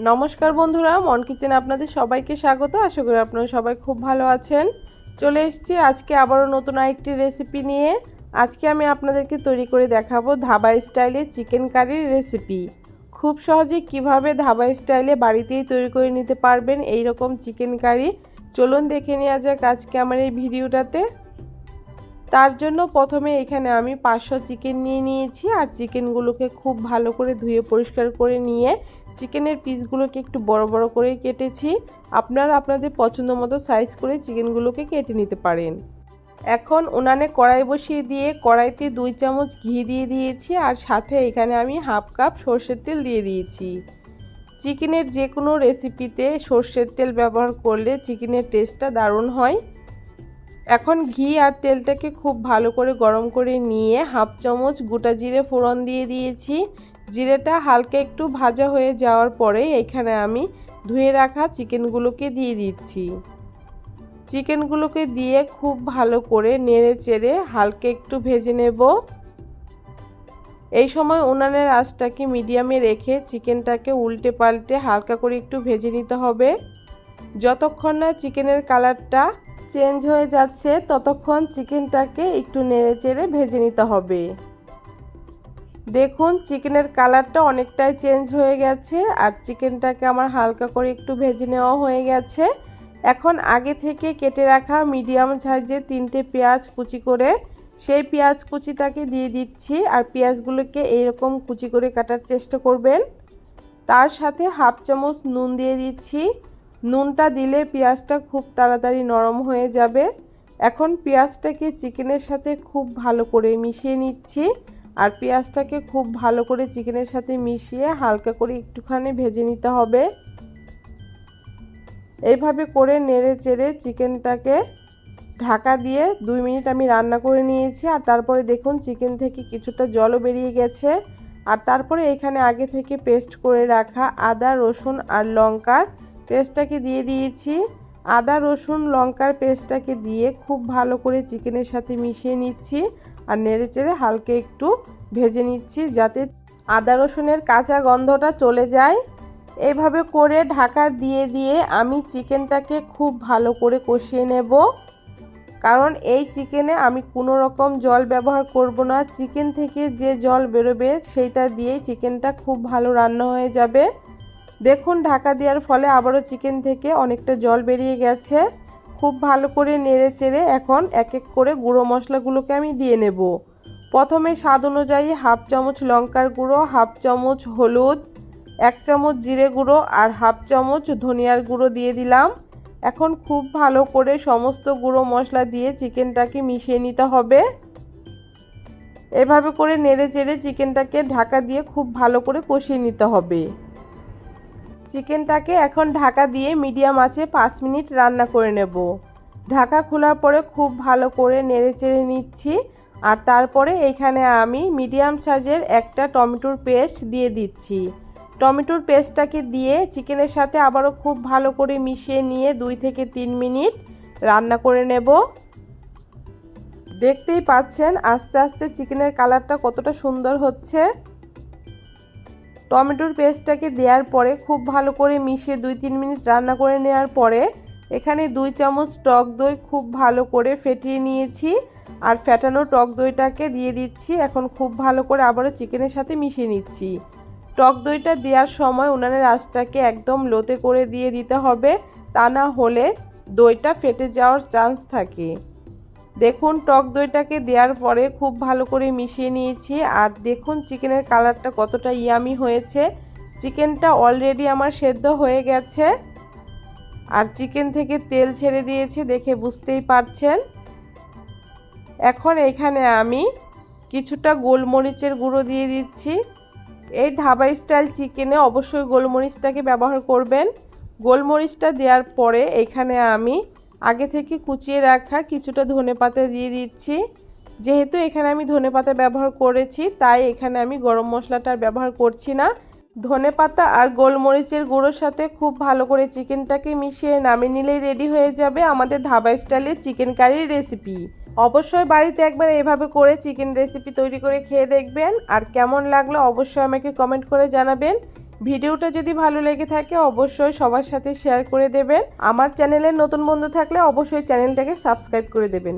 নমস্কার বন্ধুরা, মন কিচেনে আপনাদের সবাইকে স্বাগত। আশা করি আপনারা সবাই খুব ভালো আছেন। চলে এসেছি আজকে আবারও নতুন আরেকটি রেসিপি নিয়ে। আজকে আমি আপনাদেরকে তৈরি করে দেখাবো ধাবা স্টাইলে চিকেন কারির রেসিপি খুব সহজে কীভাবে ধাবা স্টাইলে বাড়িতেই তৈরি করে নিতে পারবেন এই রকম চিকেন কারি চলুন দেখে নেওয়া যাক আজকে আমার এই ভিডিওটাতে। তার জন্য প্রথমে এখানে আমি পাঁচশো চিকেন নিয়ে নিয়েছি আর চিকেনগুলোকে খুব ভালো করে ধুয়ে পরিষ্কার করে নিয়ে চিকেনের পিসগুলোকে একটু বড় বড় করে কেটেছি। আপনারা আপনাদের পছন্দ মতো সাইজ করে চিকেনগুলোকে কেটে নিতে পারেন। এখন উনানে কড়াই বসিয়ে দিয়ে কড়াইতে দুই চামচ ঘি দিয়ে দিয়েছি আর সাথে এখানে আমি হাফ কাপ সর্ষের তেল দিয়ে দিয়েছি। চিকেনের যে কোনো রেসিপিতে সর্ষের তেল ব্যবহার করলে চিকেনের টেস্টটা দারুণ হয়। এখন ঘি আর তেলটাকে খুব ভালো করে গরম করে নিয়ে হাফ চামচ গোটা জিরে ফোড়ন দিয়ে দিয়েছি। জিরেটা হালকা একটু ভাজা হয়ে যাওয়ার পরে এখানে আমি ধুয়ে রাখা চিকেনগুলোকে দিয়ে দিচ্ছি। চিকেনগুলোকে দিয়ে খুব ভালো করে নেড়ে চেড়ে হালকা একটু ভেজে নেব। এই সময় উনানের আঁচটাকে মিডিয়ামে রেখে চিকেনটাকে উল্টে পাল্টে হালকা করে একটু ভেজে নিতে হবে। যতক্ষণ না চিকেনের কালারটা চেঞ্জ হয়ে যাচ্ছে, ততক্ষণ চিকেনটাকে একটু নেড়ে চেড়ে ভেজে নিতে হবে। দেখুন চিকেনের কালারটা অনেকটাই চেঞ্জ হয়ে গেছে আর চিকেনটাকে আমার হালকা করে একটু ভেজে নেওয়া হয়ে গেছে। এখন আগে থেকে কেটে রাখা মিডিয়াম সাইজের তিনটে পেঁয়াজ কুচি করে সেই পেঁয়াজ কুচিটাকে দিয়ে দিচ্ছি আর পেঁয়াজগুলোকে এইরকম কুচি করে কাটার চেষ্টা করবেন। তার সাথে হাফ চামচ নুন দিয়ে দিচ্ছি। নুনটা দিলে পেঁয়াজটা খুব তাড়াতাড়ি নরম হয়ে যাবে। এখন পেঁয়াজটাকে চিকেনের সাথে খুব ভালো করে মিশিয়ে নিচ্ছি। আর পেঁয়াজটাকে খুব ভালো করে চিকেনের সাথে মিশিয়ে হালকা করে একটুখানি ভেজে নিতে হবে। এইভাবে করে নেড়ে চেড়ে চিকেনটাকে ঢাকা দিয়ে দুই মিনিট আমি রান্না করে নিয়েছি আর তারপরে দেখুন চিকেন থেকে কিছুটা জলও বেরিয়ে গেছে। আর তারপরে এখানে আগে থেকে পেস্ট করে রাখা আদা, রসুন আর লঙ্কার পেস্টটাকে দিয়ে দিয়েছি। আদা, রসুন, লঙ্কার পেস্টটাকে দিয়ে খুব ভালো করে চিকেনের সাথে মিশিয়ে নিচ্ছি। আর নেড়ে চেড়ে হালকা একটু ভেজে নিচ্ছি যাতে আদা রসুনের কাঁচা গন্ধটা চলে যায়। এইভাবে করে ঢাকা দিয়ে দিয়ে আমি চিকেনটাকে খুব ভালো করে কষিয়ে নেব। কারণ এই চিকেনে আমি কোনো রকম জল ব্যবহার করব না। চিকেন থেকে যে জল বেরোবে সেইটা দিয়েই চিকেনটা খুব ভালো রান্না হয়ে যাবে। দেখুন ঢাকা দেওয়ার ফলে আবারও চিকেন থেকে অনেকটা জল বেরিয়ে গেছে। খুব ভালো করে নেড়ে চেড়ে এখন এক এক করে গুঁড়ো মশলাগুলোকে আমি দিয়ে নেব। প্রথমে স্বাদ অনুযায়ী হাফ চামচ লঙ্কার গুঁড়ো, হাফ চামচ হলুদ, এক চামচ জিরে গুঁড়ো আর হাফ চামচ ধনিয়ার গুঁড়ো দিয়ে দিলাম। এখন খুব ভালো করে সমস্ত গুঁড়ো মশলা দিয়ে চিকেনটাকে মিশিয়ে নিতে হবে। এভাবে করে নেড়ে চেড়ে চিকেনটাকে ঢাকা দিয়ে খুব ভালো করে কষিয়ে নিতে হবে। চিকেনটাকে এখন ঢাকা দিয়ে মিডিয়াম আঁচে পাঁচ মিনিট রান্না করে নেব। ঢাকা খোলার পরে খুব ভালো করে নেড়ে চেড়ে নিচ্ছি আর তারপরে এখানে আমি মিডিয়াম সাইজের একটা টমেটোর পেস্ট দিয়ে দিচ্ছি। টমেটোর পেস্টটাকে দিয়ে চিকেনের সাথে আবারও খুব ভালো করে মিশিয়ে নিয়ে দুই থেকে তিন মিনিট রান্না করে নেব। দেখতেই পাচ্ছেন আস্তে আস্তে চিকেনের কালারটা কতটা সুন্দর হচ্ছে। টমেটোর পেস্টটাকে দেওয়ার পরে খুব ভালো করে মিশিয়ে দুই তিন মিনিট রান্না করে নেওয়ার পরে এখানে দুই চামচ টক দই খুব ভালো করে ফেটিয়ে নিয়েছি আর ফ্যাটানো টক দইটাকে দিয়ে দিচ্ছি। এখন খুব ভালো করে আবারও চিকেনের সাথে মিশিয়ে নিচ্ছি। টক দইটা দেওয়ার সময় উনানের আঁচটাকে একদম লোতে করে দিয়ে দিতে হবে। তা না হলে দইটা ফেটে যাওয়ার চান্স থাকে। দেখুন, টক দইটাকে দেওয়ার পরে খুব ভালো করে মিশিয়ে নিয়েছি। আর দেখুন, চিকেনের কালারটা কতটা ইয়ামি হয়েছে। চিকেনটা অলরেডি আমার সেদ্ধ হয়ে গেছে। আর চিকেন থেকে তেল ছেড়ে দিয়েছে, দেখে বুঝতেই পারছেন। এখন এখানে আমি কিছুটা গোলমরিচের গুঁড়ো দিয়ে দিচ্ছি। এই ধাবা স্টাইল চিকেনে অবশ্যই গোলমরিচটাকে ব্যবহার করবেন। গোলমরিচটা দেওয়ার পরে এখানে আমি আগে থেকে কুচিয়ে রাখা কিছুটা ধনে পাতা দিয়ে দিচ্ছি। যেহেতু এখানে আমি ধনে পাতা ব্যবহার করেছি, তাই এখানে আমি গরম মশলাটার ব্যবহার করছি না। ধনে পাতা আর গোলমরিচের গুঁড়োর সাথে খুব ভালো করে চিকেনটাকে মিশিয়ে নামিয়ে নিলেই রেডি হয়ে যাবে আমাদের ধাবা স্টাইলের চিকেন কারির রেসিপি। অবশ্যই বাড়িতে একবার এভাবে করে চিকেন রেসিপি তৈরি করে খেয়ে দেখবেন। আর কেমন লাগল অবশ্যই আমাকে কমেন্ট করে জানাবেন। ভিডিওটা যদি ভালো লেগে থাকে, অবশ্যই সবার সাথে শেয়ার করে দেবেন। আমার চ্যানেলের নতুন বন্ধু থাকলে অবশ্যই চ্যানেলটাকে সাবস্ক্রাইব করে দেবেন।